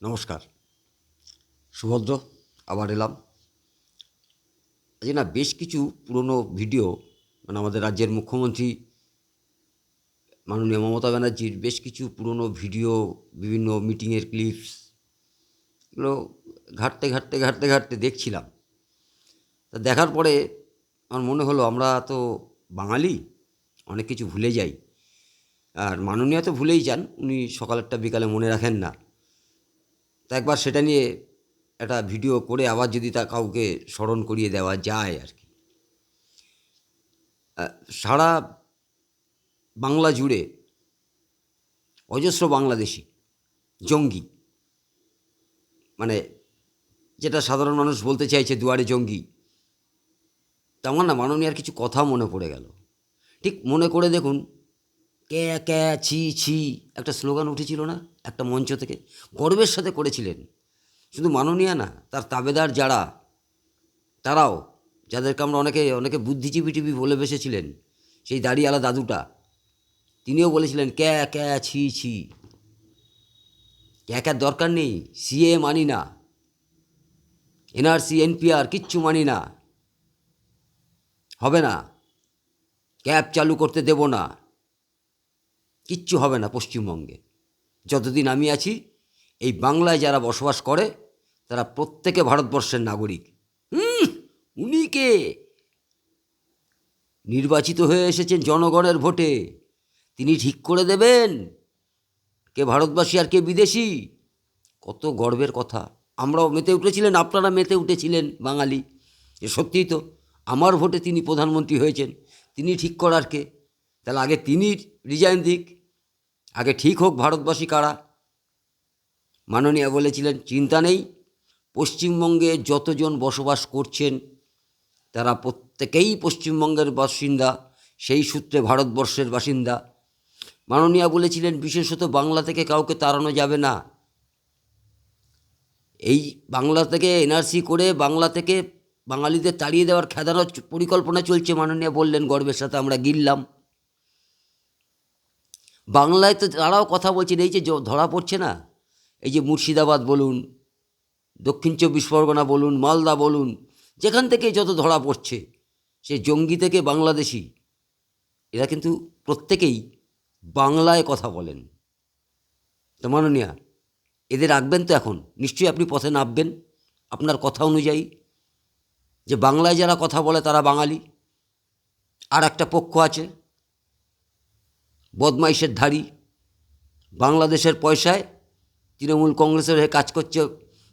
নমস্কার। সুভদ্র, আবার এলাম। আজকে না বেশ কিছু পুরনো ভিডিও মানে আমাদের রাজ্যের মুখ্যমন্ত্রী মাননীয় মমতা ব্যানার্জির বেশ কিছু পুরনো ভিডিও, বিভিন্ন মিটিংয়ের ক্লিপস, এগুলো ঘাঁটতে ঘাটতে ঘাঁটতে ঘাটতে দেখছিলাম। তা দেখার পরে আমার মনে হলো, আমরা তো বাঙালি, অনেক কিছু ভুলে যাই। আর মাননীয় তো ভুলেই যান, উনি সকালেরটা বিকালে মনে রাখেন না। তা একবার সেটা নিয়ে একটা ভিডিও করে আবার যদি তা কাউকে স্মরণ করিয়ে দেওয়া যায় আর কি। সারা বাংলা জুড়ে অজস্র বাংলাদেশি জঙ্গি মানে যেটা সাধারণ মানুষ বলতে চাইছে দুয়ারে জঙ্গি তেমন না মাননীয়ার কিছু কথা মনে পড়ে গেল। ঠিক মনে করে দেখুন ক্যা ক্যা ছি ছি, একটা স্লোগান উঠেছিল না? একটা মঞ্চ থেকে। গর্বের সাথে করেছিলেন। শুধু মাননীয়া না, তার তাবেদার যারা, তারাও, যাদেরকে আমরা অনেকে অনেকে বুদ্ধিজীবী টিভি বলে বসেছিলেন, সেই দাড়িওয়ালা দাদুটা, তিনিও বলেছিলেন ক্যা ক্যা ছি ছি ক্যাকার দরকার নেই সিএ মানি না এনআরসি এনপিআর কিচ্ছু মানি না, হবে না, ক্যাব চালু করতে দেব না কিচ্ছু হবে না পশ্চিমবঙ্গে। যতদিন আমি আছি, এই বাংলায় যারা বসবাস করে, তারা প্রত্যেকে ভারতবর্ষের নাগরিক। হুম, উনি কে? নির্বাচিত হয়ে এসেছেন জনগণের ভোটে। তিনি ঠিক করে দেবেন? কে ভারতবাসী আর কে বিদেশি? কত গর্বের কথা। আমরাও মেতে উঠেছিলেন, আপনারা মেতে উঠেছিলেন, বাঙালি। এ সত্যিই তো, আমার ভোটে তিনি প্রধানমন্ত্রী হয়েছেন। তিনি ঠিক করার কে? তাহলে আগে তিনি রিজাইন দিক। আগে ঠিক হোক ভারতবাসী কারা? মাননীয়া বলেছিলেন, চিন্তা নেই। পশ্চিমবঙ্গে যতজন বসবাস করছেন, তারা প্রত্যেকেই পশ্চিমবঙ্গের বাসিন্দা, সেই সূত্রে ভারতবর্ষের বাসিন্দা। মাননীয়া বলেছিলেন, বিশেষত বাংলা থেকে কাউকে তাড়ানো যাবে না। এই বাংলা থেকে এনআরসি করে বাংলা থেকে বাঙালিদের তাড়িয়ে দেওয়ার খেদানোর পরিকল্পনা চলছে। মাননীয়া বললেন, গর্বের সাথে আমরা গিললাম। বাংলায় তো তারাও কথা বলছেন, এই যে ধরা পড়ছে না? এই যে মুর্শিদাবাদ বলুন, দক্ষিণ চব্বিশ পরগনা বলুন, মালদা বলুন, যেখান থেকে যত ধরা পড়ছে, সে জঙ্গি থেকে বাংলাদেশি, এরা কিন্তু প্রত্যেকেই বাংলায় কথা বলেন। তো মাননীয়া, এদের রাখবেন তো এখন? নিশ্চয়ই আপনি পথে নামবেন? আপনার কথা অনুযায়ী, যে বাংলায় যারা কথা বলে তারা বাঙালি। আর একটা পক্ষ আছে বদমাইশের ধারী বাংলাদেশের পয়সায় তৃণমূল কংগ্রেসের হয়ে কাজ করছে,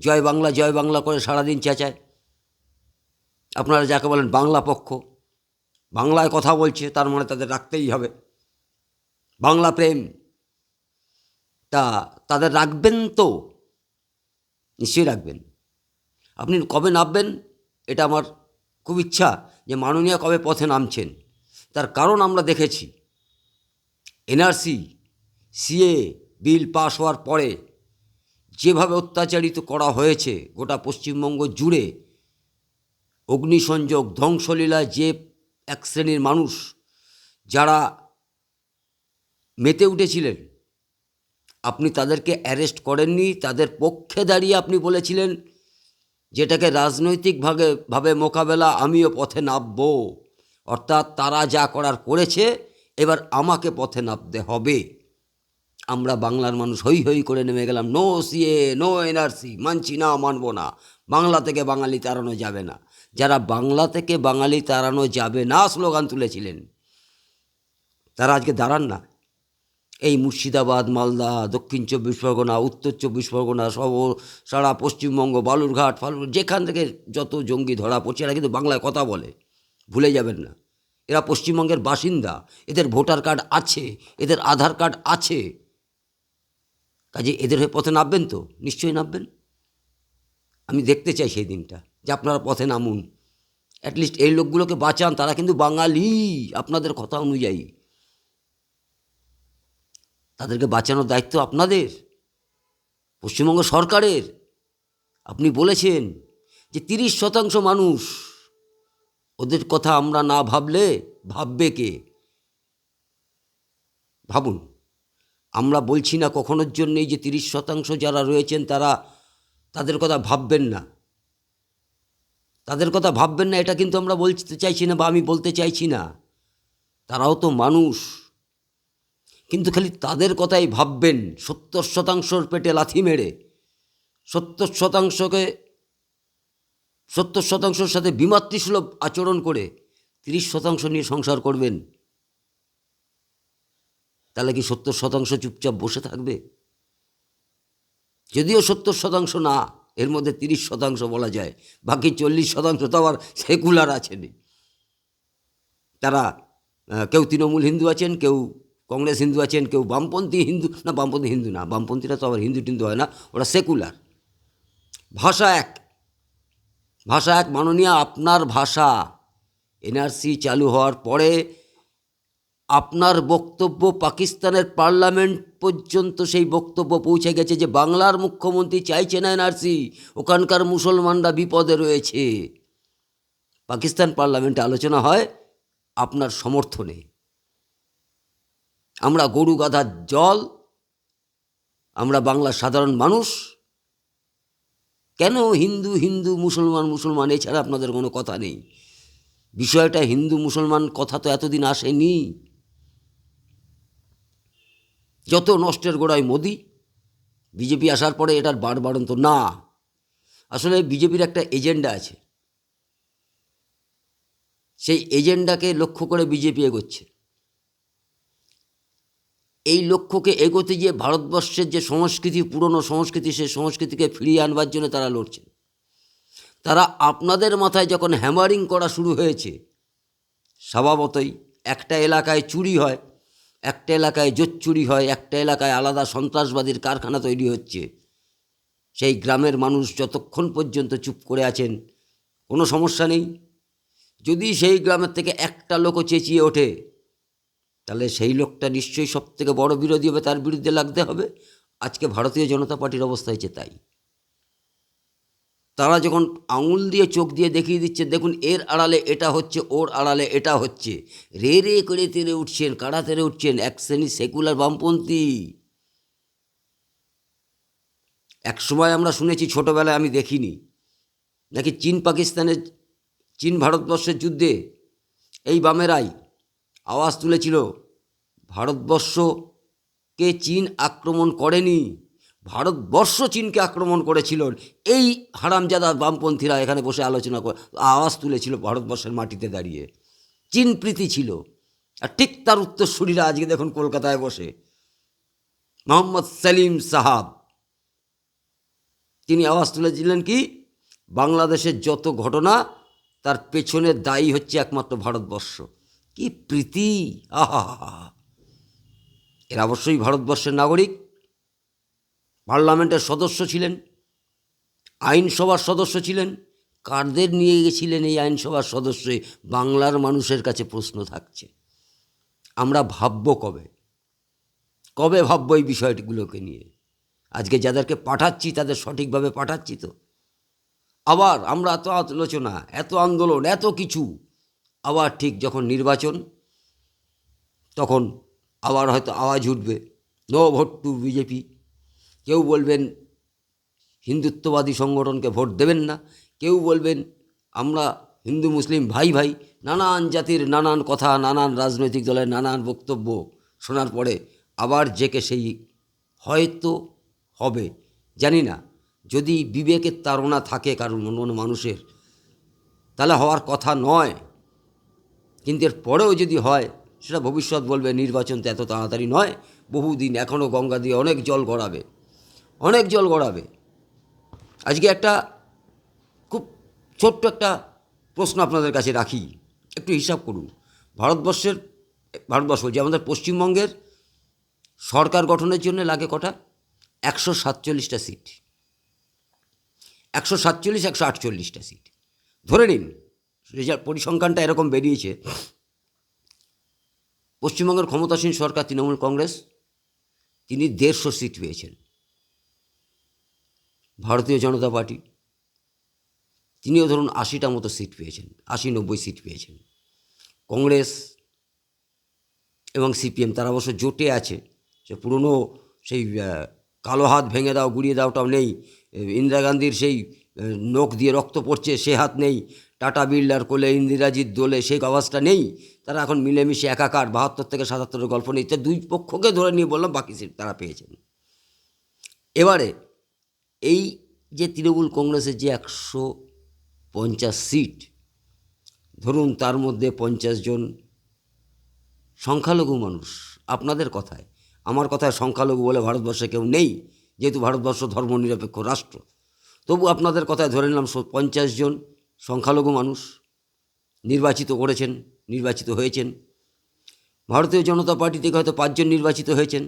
জয় বাংলা জয় বাংলা করে সারাদিন চেঁচায়। আপনারা যাকে বলেন বাংলা পক্ষ, বাংলায় কথা বলছে, তার মানে তাদের রাখতেই হবে। বাংলা প্রেম, তা তাদের রাখবেন তো? নিশ্চয়ই রাখবেন। আপনি কবে নামবেন? এটা আমার খুব ইচ্ছা যে মাননীয় কবে পথে নামছেন। তার কারণ আমরা দেখেছি। এনআরসি, সিএ, বিল পাস হওয়ার পরে যেভাবে অত্যাচারিত করা হয়েছে গোটা পশ্চিমবঙ্গ জুড়ে, অগ্নিসংযোগ ধ্বংসলীলায় যে এক শ্রেণির মানুষ যারা মেতে উঠেছিলেন, আপনি তাদেরকে অ্যারেস্ট করেননি, তাদের পক্ষে দাঁড়িয়ে আপনি বলেছিলেন যেটাকে রাজনৈতিকভাবে, ভাবে মোকাবেলা, আমিও পথে নামবো। অর্থাৎ তারা যা করার করেছে এবার আমাকে পথে নামতে হবে। আমরা বাংলার মানুষ হই হই করে নেমে গেলাম। নো সিএ, নো এনআরসি, মানছি না, মানবো না। বাংলা থেকে বাঙালি তাড়ানো যাবে না। যারা বাংলা থেকে বাঙালি তাড়ানো যাবে না স্লোগান তুলেছিলেন, তারা আজকে দাঁড়ান না। এই মুর্শিদাবাদ, মালদা, দক্ষিণ চব্বিশ পরগনা, উত্তর চব্বিশ পরগনা সব সারা পশ্চিমবঙ্গ, বালুরঘাট, ফালুর, যেখান থেকে যত জঙ্গি ধরা পড়ছে, এরা কিন্তু বাংলায় কথা বলে। ভুলে যাবেন না। এরা পশ্চিমবঙ্গের বাসিন্দা। এদের ভোটার কার্ড আছে, এদের আধার কার্ড আছে। কাজে এদের হয়ে পথে নামবেন তো? নিশ্চয়ই নামবেন। আমি দেখতে চাই সেই দিনটা, যে আপনারা পথে নামুন। অ্যাটলিস্ট এই লোকগুলোকে বাঁচান, তারা কিন্তু বাঙালি, আপনাদের কথা অনুযায়ী। তাদেরকে বাঁচানোর দায়িত্ব আপনাদের, পশ্চিমবঙ্গ সরকারের। আপনি বলেছেন যে তিরিশ শতাংশ মানুষ ওদের কথা আমরা না ভাবলে ভাববে কে? ভাবুন। আমরা বলছি না কখনোর জন্যই যে তিরিশ শতাংশ যারা রয়েছেন তারা তাদের কথা ভাববেন না। তাদের কথা ভাববেন না, এটা কিন্তু আমরা বলতে চাইছি না বা আমি বলতে চাইছি না। তারাও তো মানুষ। কিন্তু খালি তাদের কথাই ভাববেন। সত্তর শতাংশর পেটে লাথি মেরে, সত্তর শতাংশকে সত্তর শতাংশের সাথে বিমাতৃসুলভ আচরণ করে তিরিশ শতাংশ নিয়ে সংসার করবেন। তাহলে কি সত্তর শতাংশ চুপচাপ বসে থাকবে? যদিও সত্তর শতাংশ না, এর মধ্যে তিরিশ শতাংশ বলা যায়, বাকি চল্লিশ শতাংশ তো আবার সেকুলার আছেন। তারা কেউ তৃণমূল হিন্দু আছেন, কেউ কংগ্রেস হিন্দু আছেন, কেউ বামপন্থী হিন্দু, না বামপন্থী হিন্দু না, বামপন্থীরা তো আবার হিন্দু টিন্দু হয় না, ওরা সেকুলার। ভাষা এক। ভাষা এক মাননীয় আপনার ভাষা। এনআরসি চালু হওয়ার পরে আপনার বক্তব্য পাকিস্তানের পার্লামেন্ট পর্যন্ত সেই বক্তব্য পৌঁছে গেছে যে বাংলার মুখ্যমন্ত্রী চাইছে না এনআরসি, ওখানকার মুসলমানরা বিপদে রয়েছে। পাকিস্তান পার্লামেন্টে আলোচনা হয়, আপনার সমর্থনে। আমরা গরু গাধার জল, আমরা বাংলার সাধারণ মানুষ কেন হিন্দু হিন্দু, মুসলমান মুসলমান? এছাড়া আপনাদের কোনো কথা নেই। বিষয়টা হিন্দু, মুসলমান কথা তো এতদিন আসেনি। যত নষ্টের গোড়ায় মোদি, বিজেপি আসার পরে এটার বাড়বাড়ন্ত না। আসলে বিজেপির একটা এজেন্ডা আছে। সেই এজেন্ডাকে লক্ষ্য করে বিজেপি এগোচ্ছে। এই লক্ষ্যকে এগোতে গিয়ে ভারতবর্ষের যে সংস্কৃতি, পুরনো সংস্কৃতি, সেই সংস্কৃতিকে ফিরিয়ে আনবার জন্য তারা লড়ছেন তারা আপনাদের মাথায় যখন হ্যামারিং করা শুরু হয়েছে, স্বভাবতই একটা এলাকায় চুরি হয়, একটা এলাকায় জোট চুরি হয়, একটা এলাকায় আলাদা সন্ত্রাসবাদীর কারখানা তৈরি হচ্ছে। সেই গ্রামের মানুষ যতক্ষণ পর্যন্ত চুপ করে আছেন, কোনো সমস্যা নেই। যদি সেই গ্রামের থেকে একটা লোকও চেঁচিয়ে ওঠে তাহলে সেই লোকটা নিশ্চয়ই সব থেকে বড় বিরোধী হবে, তার বিরুদ্ধে লাগতে হবে? আজকে ভারতীয় জনতা পার্টির অবস্থা হয়েছে তাই। তারা যখন আঙুল দিয়ে চোখ দিয়ে দেখিয়ে দিচ্ছে, দেখুন এর আড়ালে এটা হচ্ছে, ওর আড়ালে এটা হচ্ছে। রে রে করে তেরে উঠছেন কাড়া তেরে উঠছেন? এক শ্রেণি সেকুলার বামপন্থী। এক সময় আমরা শুনেছি, ছোটোবেলায় আমি দেখিনি। নাকি চীন পাকিস্তানের চীন ভারতবর্ষের যুদ্ধে এই বামেরাই আওয়াজ তুলেছিল, ভারতবর্ষকে চীন আক্রমণ করেনি, ভারতবর্ষ চীনকে আক্রমণ করেছিল, এই হারামজাদা বামপন্থীরা এখানে বসে আলোচনা করে আওয়াজ তুলেছিল ভারতবর্ষের মাটিতে দাঁড়িয়ে। চীন প্রীতি ছিল, আর ঠিক তার উত্তরসূরিরা আজকে দেখুন কলকাতায় বসে। মোহাম্মদ সেলিম সাহাব, তিনি আওয়াজ তুলেছিলেন কি? বাংলাদেশের যত ঘটনা, তার পেছনে দায়ী হচ্ছে একমাত্র ভারতবর্ষ। কি প্রীতি? আহা এরা অবশ্যই ভারতবর্ষের নাগরিক। পার্লামেন্টের সদস্য ছিলেন, আইনসভার সদস্য ছিলেন, কারদের নিয়ে গেছিলেন এই আইনসভার সদস্যে? বাংলার মানুষের কাছে প্রশ্ন থাকছে। আমরা ভাবব কবে? কবে ভাববো এই বিষয়গুলোকে নিয়ে? আজকে যাদেরকে পাঠাচ্ছি, তাদের সঠিকভাবে পাঠাচ্ছি তো। আবার আমরা এত আলোচনা, এত আন্দোলন, এত কিছু আবার ঠিক যখন নির্বাচন, তখন আবার হয়তো আওয়াজ উঠবে, নো ভোট টু বিজেপি। কেউ বলবেন, হিন্দুত্ববাদী সংগঠনকে ভোট দেবেন না। কেউ বলবেন, আমরা হিন্দু, মুসলিম, ভাই ভাই, নানান জাতির নানান কথা, নানান রাজনৈতিক দলের নানান বক্তব্য শোনার পরে আবার জেকে সেই হয়তো হবে। জানি না, যদি বিবেকের তাড়না থাকে কারণ অন্য মানুষের, তাহলে হওয়ার কথা নয়। কিন্তু এর পরেও যদি হয়, সেটা ভবিষ্যৎ বলবে, নির্বাচন তো এত তাড়াতাড়ি নয়, বহুদিন এখনও গঙ্গা দিয়ে অনেক জল গড়াবে, অনেক জল গড়াবে। আজকে একটা খুব ছোট্ট একটা প্রশ্ন আপনাদের কাছে রাখি, একটু হিসাব করুন। ভারতবর্ষের, ভারতবর্ষ যে আমাদের পশ্চিমবঙ্গের সরকার গঠনের জন্য লাগে কটা? একশো সাতচল্লিশটা সিট। একশো সাতচল্লিশ, একশো আটচল্লিশটা সিট। ধরে নিন রেজাল্ট পরিসংখ্যানটা এরকম বেরিয়েছে। পশ্চিমবঙ্গের ক্ষমতাসীন সরকার, তৃণমূল কংগ্রেস, তিনি দেড়শো সিট পেয়েছেন। ভারতীয় জনতা পার্টি, তিনিও ধরুন আশিটা মতো সিট পেয়েছেন, আশি নব্বই সিট পেয়েছেন। কংগ্রেস এবং সিপিএম, তারা অবশ্য জোটে আছে, সে পুরনো সেই কালো হাত ভেঙে দাও, গুড়িয়ে দাওটাও নেই। ইন্দিরা গান্ধীর সেই নখ দিয়ে রক্ত পড়ছে, সে হাত নেই। টাটা বিল্ডার কোলে ইন্দিরাজিৎ দোলে সেই আওয়াজটা নেই। তারা এখন মিলেমিশে একাকার বাহাত্তর থেকে সাতাত্তরের গল্প তা দুই পক্ষকে ধরে নিয়ে বললাম, বাকি সিট তারা পেয়েছেন। এবারে এই যে তৃণমূল কংগ্রেসের যে একশো পঞ্চাশ সিট, ধরুন তার মধ্যে পঞ্চাশ জন সংখ্যালঘু মানুষ, আপনাদের কথায়। আমার কথায় সংখ্যালঘু বলে ভারতবর্ষে কেউ নেই, যেহেতু ভারতবর্ষ ধর্মনিরপেক্ষ রাষ্ট্র। তবু আপনাদের কথায় ধরে নিলাম পঞ্চাশ জন সংখ্যালঘু মানুষ নির্বাচিত করেছেন, নির্বাচিত হয়েছেন। ভারতীয় জনতা পার্টি থেকে হয়তো পাঁচজন নির্বাচিত হয়েছেন।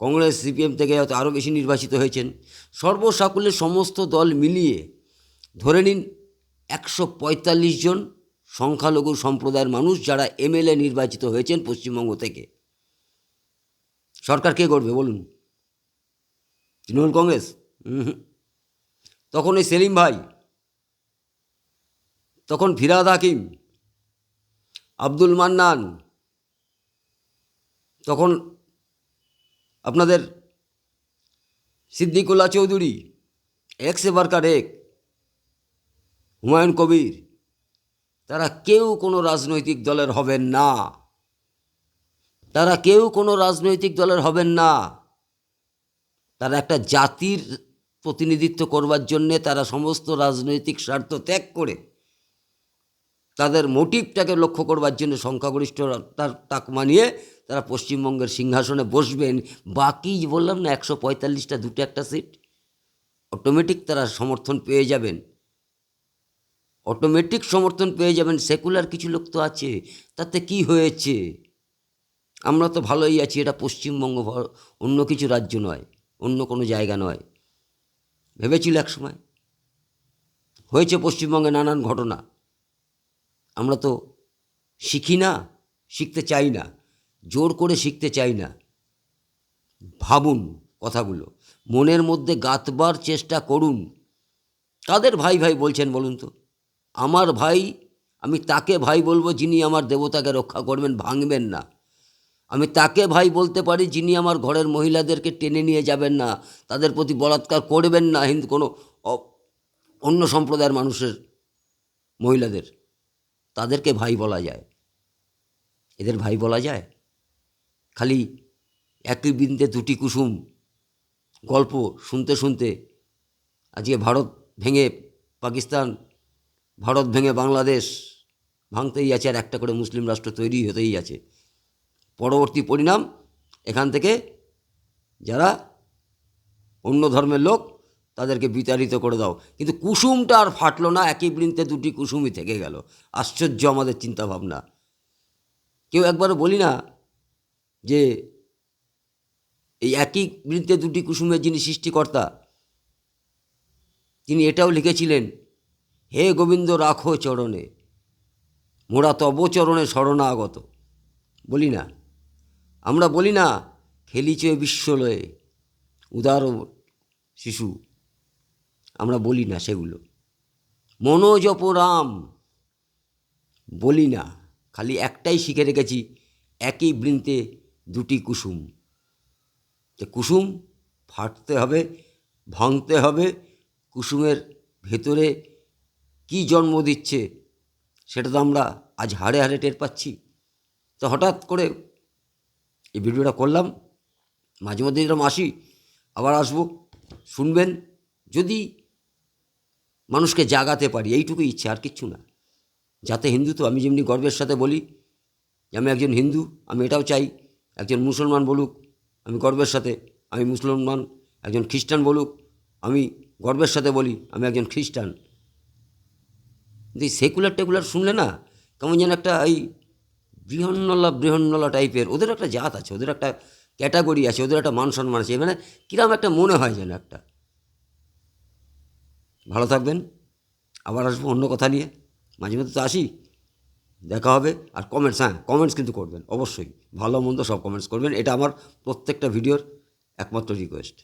কংগ্রেস, সিপিএম থেকে হয়তো আরও বেশি নির্বাচিত হয়েছেন। সর্বসাকুল্যে সমস্ত দল মিলিয়ে ধরে নিন একশো পঁয়তাল্লিশ জন সংখ্যালঘু সম্প্রদায়ের মানুষ যারা এমএলএ নির্বাচিত হয়েছেন পশ্চিমবঙ্গ থেকে। সরকার কে করবে বলুন? তৃণমূল কংগ্রেস। তখন ওই সেলিম ভাই তখন ফিরাদ হাকিম, আব্দুল মান্নান, তখন আপনাদের সিদ্দিকুল্লাহ চৌধুরী, এক্স এবারকার এক, হুমায়ুন কবির, তারা কেউ কোনো রাজনৈতিক দলের হবেন না। তারা কেউ কোনো রাজনৈতিক দলের হবেন না। তারা একটা জাতির প্রতিনিধিত্ব করবার জন্যে তারা সমস্ত রাজনৈতিক স্বার্থ ত্যাগ করে তাদের মোটিভটাকে লক্ষ্য করবার জন্য সংখ্যাগরিষ্ঠ তার তাক মানিয়ে তারা পশ্চিমবঙ্গের সিংহাসনে বসবেন। বাকি বললাম না, একশো পঁয়তাল্লিশটা দুটো একটা সিট অটোমেটিক তারা সমর্থন পেয়ে যাবেন। অটোমেটিক সমর্থন পেয়ে যাবেন সেকুলার কিছু লোক তো আছে, তাতে কি হয়েছে? আমরা তো ভালোই আছি, এটা পশ্চিমবঙ্গ অন্য কিছু রাজ্য নয়, অন্য কোনো জায়গা নয়। ভেবেছিল এক সময় হয়েছে পশ্চিমবঙ্গে নানান ঘটনা। আমরা তো শিখি না, শিখতে চাই না, জোর করে শিখতে চাই না। ভাবুন কথাগুলো, মনের মধ্যে গাঁথবার চেষ্টা করুন। কাদের ভাই ভাই বলছেন বলুন তো? আমার ভাই, আমি তাকে ভাই বলব যিনি আমার দেবতাকে রক্ষা করবেন, ভাঙবেন না। আমি তাকে ভাই বলতে পারি যিনি আমার ঘরের মহিলাদেরকে টেনে নিয়ে যাবেন না, তাদের প্রতি বলাৎকার করবেন না, হিন্দু কোনো অন্য সম্প্রদায়ের মানুষের মহিলাদের। তাদেরকে ভাই বলা যায়। এদের ভাই বলা যায়? খালি একই বিন্দে দুটি কুসুম, গল্প শুনতে শুনতে আজকে ভারত ভেঙে পাকিস্তান, ভারত ভেঙে বাংলাদেশ ভাঙতেই আছে আর একটা করে মুসলিম রাষ্ট্র তৈরি হতেই আছে। পরবর্তী পরিণাম এখান থেকে যারা অন্য ধর্মের লোক তাদেরকে বিতাড়িত করে দাও। কিন্তু কুসুমটা আর ফাটলো না, একই বৃন্তে দুটি কুসুমই থেকে গেল। আশ্চর্য আমাদের চিন্তাভাবনা। কেউ একবারও বলি না যে, এই একই বৃন্তে দুটি কুসুমের যিনি সৃষ্টিকর্তা, তিনি এটাও লিখেছিলেন, হে গোবিন্দ, রাখো চরণে। মোরা তব চরণে শরণাগত। বলি না। আমরা বলি না, খেলিছে বিশ্বলয়ে, উদার শিশু। আমরা বলি না সেগুলো। মনোজপ রাম বলি না, খালি একটাই শিখে রেখেছি, একই বৃন্তে দুটি কুসুম। তো কুসুম ফাটতে হবে, ভাঙতে হবে, কুসুমের ভেতরে কি জন্ম দিচ্ছে সেটা তো আমরা আজ হাড়ে হাড়ে টের পাচ্ছি। তো হঠাৎ করে এই ভিডিওটা করলাম, মাঝে মধ্যে এরকম আসি, আবার আসব, শুনবেন, যদি মানুষকে জাগাতে পারি, এইটুকু ইচ্ছে, আর কিচ্ছু না। যাতে হিন্দু তো, আমি যেমনি গর্বের সাথে বলি যে আমি একজন হিন্দু, আমি এটাও চাই, একজন মুসলমান বলুক, আমি গর্বের সাথে, আমি মুসলমান, একজন খ্রিস্টান বলুক, আমি গর্বের সাথে বলি, আমি একজন খ্রিস্টান। কিন্তু এই সেকুলার টেকুলার শুনলে না, কেমন যেন একটা এই বৃহন্নলা বৃহন্নলা টাইপের, ওদের একটা জাত আছে, ওদের একটা ক্যাটাগরি আছে, ওদের একটা মান সম্মান আছে মানে কীরকম একটা মনে হয় যেন একটা। ভালো থাকবেন। আবার আসব অন্য কথা নিয়ে। মাঝে মধ্যে তো আসি। দেখা হবে। আর কমেন্টস হ্যাঁ কমেন্টস কিন্তু করবেন, অবশ্যই। ভালো মন্দ সব কমেন্টস করবেন। এটা আমার প্রত্যেকটা ভিডিওর একমাত্র রিকোয়েস্ট